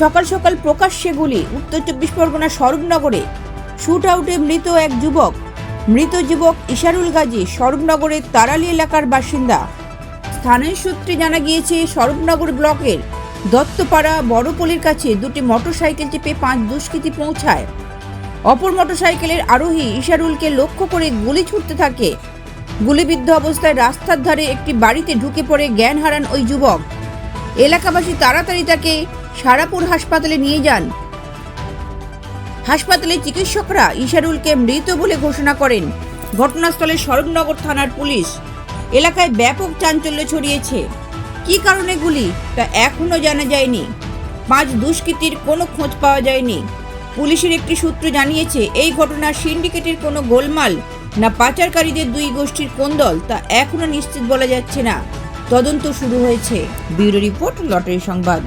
সকাল সকাল প্রকাশ্যে গুলি। উত্তর চব্বিশ পরগনা স্বরূপনগরে। শুট আউটে মৃত এক যুবক। মৃত যুবক ইশারুল গাজী, স্বরূপনগরের তারালি এলাকার বাসিন্দা। স্থানীয় সূত্রে জানা গিয়েছে, স্বরূপনগর ব্লকের দত্তপাড়া বড়পলির কাছে দুটি মোটরসাইকেল চেপে পাঁচ দুষ্কৃতী পৌঁছায়। অপর মোটরসাইকেলের আরোহী ইশারুলকে লক্ষ্য করে গুলি ছুটতে থাকে। গুলিবিদ্ধ অবস্থায় রাস্তার ধারে একটি বাড়িতে ঢুকে পড়ে জ্ঞান হারান ওই যুবক। এলাকাবাসী তাড়াতাড়ি তাকে সারাপুর হাসপাতালে নিয়ে যান। হাসপাতালে চিকিৎসকরা ইশারুলকে মৃত বলে ঘোষণা করেন। ঘটনাস্থলে স্বরূপনগর থানার পুলিশ। এলাকায় ব্যাপক চাঞ্চল্য ছড়িয়েছে। কী কারণে গুলি, তা এখনও জানা যায়নি। পাঁচ দুষ্কৃতীর কোনো খোঁজ পাওয়া যায়নি। পুলিশের একটি সূত্র জানিয়েছে, এই ঘটনার সিন্ডিকেটের কোনো গোলমাল না পাচারকারীদের দুই গোষ্ঠীর কোন দল তা এখনও নিশ্চিত বলা যাচ্ছে না। তদন্ত শুরু হয়েছে। ব্যুরো রিপোর্ট লটারি সংবাদ।